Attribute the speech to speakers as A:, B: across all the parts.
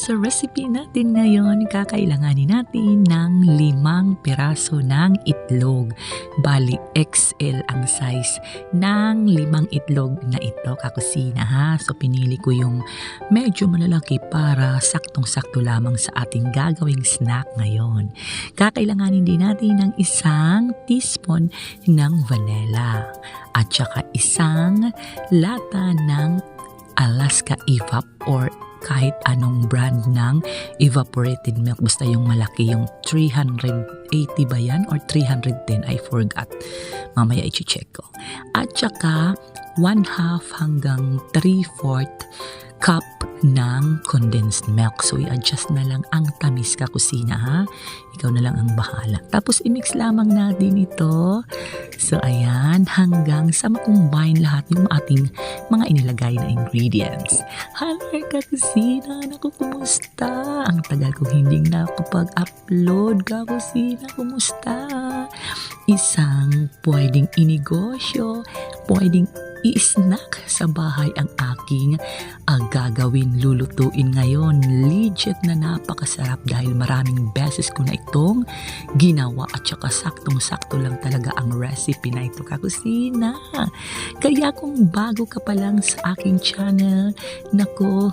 A: sa recipe natin ngayon, kakailanganin natin ng limang piraso ng itlog. Bali, XL ang size ng limang itlog na ito, kakusina ha. So, pinili ko yung medyo malalaki para saktong-sakto lamang sa ating gagawing snack ngayon. Kakailanganin din natin ng isang teaspoon ng vanilla at saka isang lata ng Alaska Evap or kahit anong brand ng evaporated milk. Basta yung malaki, yung 380 ba yan or 310? I forgot. Mamaya i-check ko. At saka, 1 half hanggang 3 fourth cup ng condensed milk. So, i-adjust na lang ang tamis ka kusina ha. Ikaw na lang ang bahala. Tapos, i-mix lamang natin ito. So, ayan, hanggang sa makombine lahat yung ating mga inilagay na ingredients. Hello, ka kusina. Naku, kumusta? Ang tagal kong hindi nakapag-upload ka kusina. Kumusta? Isang pwedeng inegosyo, pwedeng i-snack sa bahay ang aking uh, gagawin, lulutuin ngayon. Legit na napakasarap dahil maraming beses ko na itong ginawa at saka saktong-sakto lang talaga ang recipe na ito kakusina. Kaya kung bago ka pa lang sa aking channel, nako,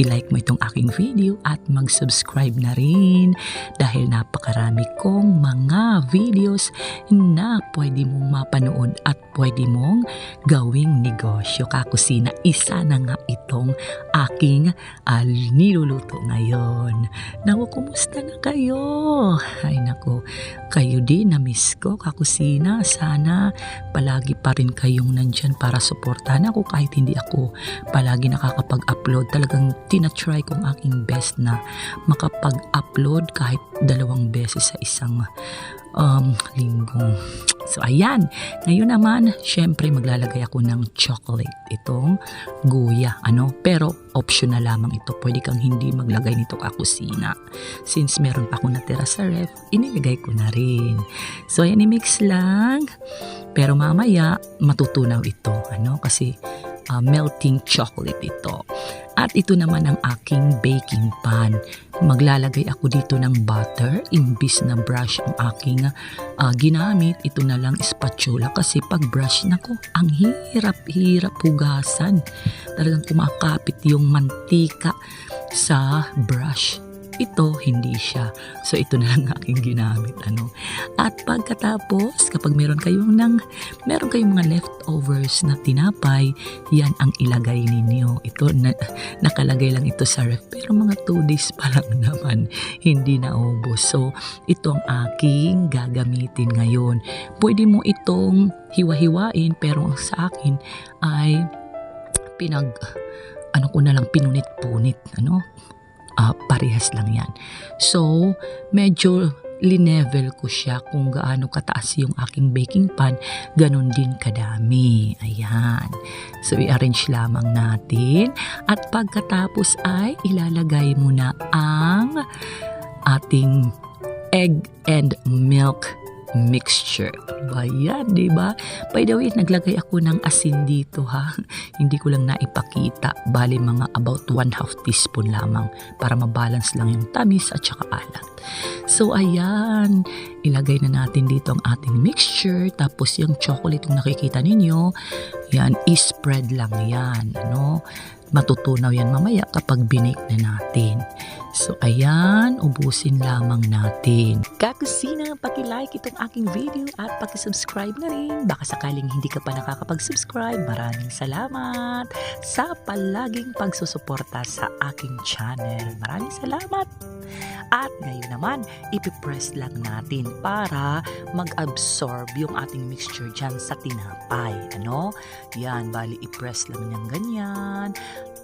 A: i-like mo itong aking video at mag-subscribe na rin dahil napakarami kong mga videos na pwede mong mapanood at pwede mong gawing negosyo kakusina. Isa na nga itong aking uh, niluluto ngayon. Naku, kumusta na kayo? Ay naku, kayo din na-miss ko kakusina. Sana palagi pa rin kayong nandyan para suportahan ako kahit hindi ako palagi nakakapag-upload. Talagang tinatry kong aking best na makapag-upload kahit dalawang beses sa isang um, linggo. So, ayan. Ngayon naman, syempre maglalagay ako ng chocolate. Itong guya. Ano? Pero, optional lamang ito. Pwede kang hindi maglagay nito kakusina. Since meron pa akong natira sa ref, inilagay ko na rin. So, ayan, i-mix lang. Pero mamaya, matutunaw ito. Ano? Kasi, uh, melting chocolate ito. At ito naman ang aking baking pan. Maglalagay ako dito ng butter imbis na brush ang aking uh, ginamit. Ito na lang spatula kasi pag brush nako ang hirap-hirap hugasan. Talagang kumakapit yung mantika sa brush ito hindi siya. So ito na lang aking ginamit ano. At pagkatapos kapag meron kayong nang meron kayong mga leftovers na tinapay, yan ang ilagay ninyo. Ito na, nakalagay lang ito sa ref pero mga 2 days pa lang naman hindi na ubos. So ito ang aking gagamitin ngayon. Pwede mo itong hiwa-hiwain pero ang sa akin ay pinag ano ko na lang pinunit-punit ano uh, parehas lang yan. So, medyo linevel ko siya kung gaano kataas yung aking baking pan, ganun din kadami. Ayan. So, i-arrange lamang natin. At pagkatapos ay ilalagay mo na ang ating egg and milk mixture. Ba yan, di ba? By the way, naglagay ako ng asin dito ha. Hindi ko lang naipakita. Bali mga about 1 half teaspoon lamang para mabalance lang yung tamis at saka alat. So ayan, ilagay na natin dito ang ating mixture. Tapos yung chocolate yung nakikita ninyo, yan, i-spread lang yan. Ano? Matutunaw yan mamaya kapag binake na natin. So ayan, ubusin lamang natin. Kakusina, paki-like itong aking video at paki-subscribe na rin. Baka sakaling hindi ka pa nakakapag-subscribe, maraming salamat sa palaging pagsusuporta sa aking channel. Maraming salamat! At ngayon naman, ipipress lang natin para mag-absorb yung ating mixture dyan sa tinapay. Ano? Yan, bali i-press lang niyang ganyan.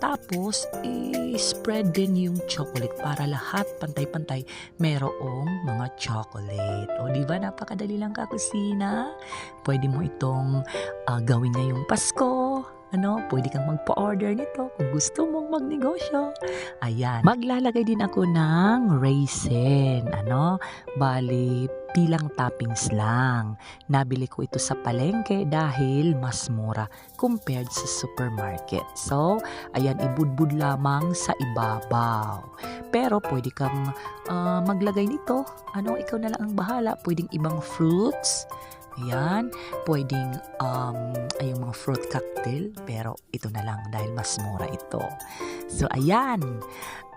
A: Tapos, i-spread din yung chocolate para lahat pantay-pantay merong mga chocolate. O, di ba napakadali lang kakusina? Pwede mo itong uh, gawin ngayong Pasko, ano, pwede kang magpa-order nito kung gusto mong magnegosyo. Ayan. Maglalagay din ako ng raisin. Ano, bali, bilang toppings lang. Nabili ko ito sa palengke dahil mas mura compared sa supermarket. So, ayan, ibudbud lamang sa ibabaw. Pero pwede kang ah, maglagay nito. Ano, ikaw na lang ang bahala. Pwedeng ibang fruits. Ayan, pwedeng um, ay mga fruit cocktail. Pero ito na lang dahil mas mura ito. So, ayan.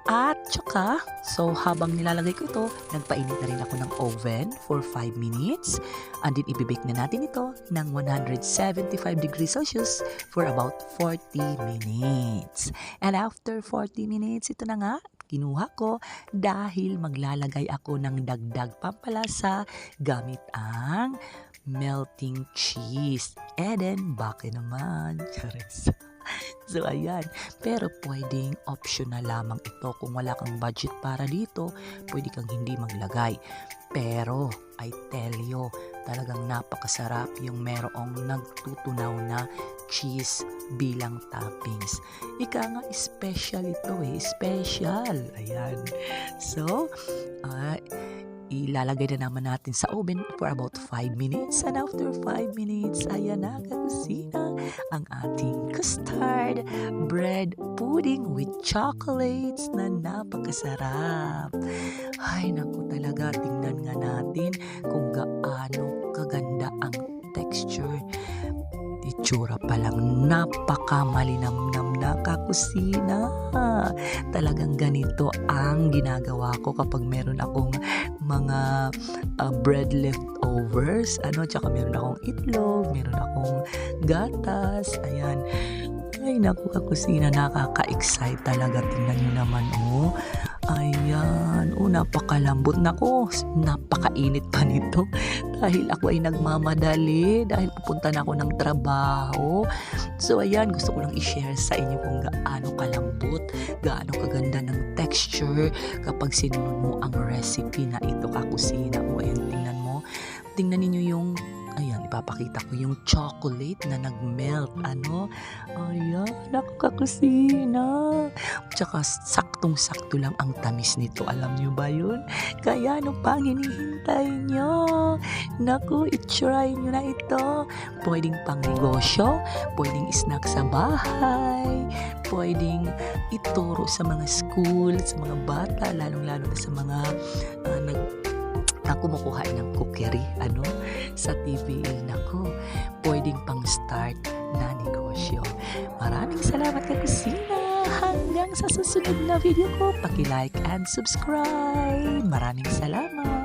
A: At tsaka, so habang nilalagay ko ito, nagpainit na rin ako ng oven for 5 minutes. And then ibibake na natin ito ng 175 degrees Celsius for about 40 minutes. And after 40 minutes, ito na nga, kinuha ko dahil maglalagay ako ng dagdag pampalasa gamit ang melting cheese. And then, bakit naman? Charis. So, ayan. Pero pwedeng optional lamang ito. Kung wala kang budget para dito, pwede kang hindi maglagay. Pero, I tell you, talagang napakasarap yung merong nagtutunaw na cheese bilang toppings. Ika nga, special ito eh. Special. Ayan. So, ah, ilalagay na naman natin sa oven for about 5 minutes. And after 5 minutes, ayan na, kakusina, ang ating custard bread pudding with chocolates na napakasarap. Ay, naku talaga, tingnan nga natin kung gaano kaganda ang texture. Itsura pa lang napakamalinamnam na kakusina. Talagang ganito ang ginagawa ko kapag meron akong mga uh, bread leftovers. Ano, tsaka meron akong itlog, meron akong gatas. Ayan. Ay, naku, kakusina, nakaka-excite talaga. Tingnan nyo naman, oh. Ayan, oh, napakalambot. Naku, napakainit pa nito. Dahil ako ay nagmamadali, dahil pupunta na ako ng trabaho. So, ayan, gusto ko lang i-share sa inyo kung gaano kalambot, gaano kaganda ng texture kapag sinunod mo ang recipe na ito, kakusina. O, ayan, tingnan mo. Tingnan ninyo yung Ayan, ipapakita ko yung chocolate na nag-melt. Ano? Ayan, ako kakusina. Tsaka saktong-sakto lang ang tamis nito. Alam nyo ba yun? Kaya ano pang hinihintay nyo? Naku, itry nyo na ito. Pwedeng pang negosyo, pwedeng snack sa bahay, pwedeng ituro sa mga school, sa mga bata, lalong-lalo na sa mga ah, nag na kumukuha ng cookery, ano, sa TVL. Nako, pwedeng pang start na negosyo. Maraming salamat ka, Kusina! Hanggang sa susunod na video ko, paki-like and subscribe. Maraming salamat!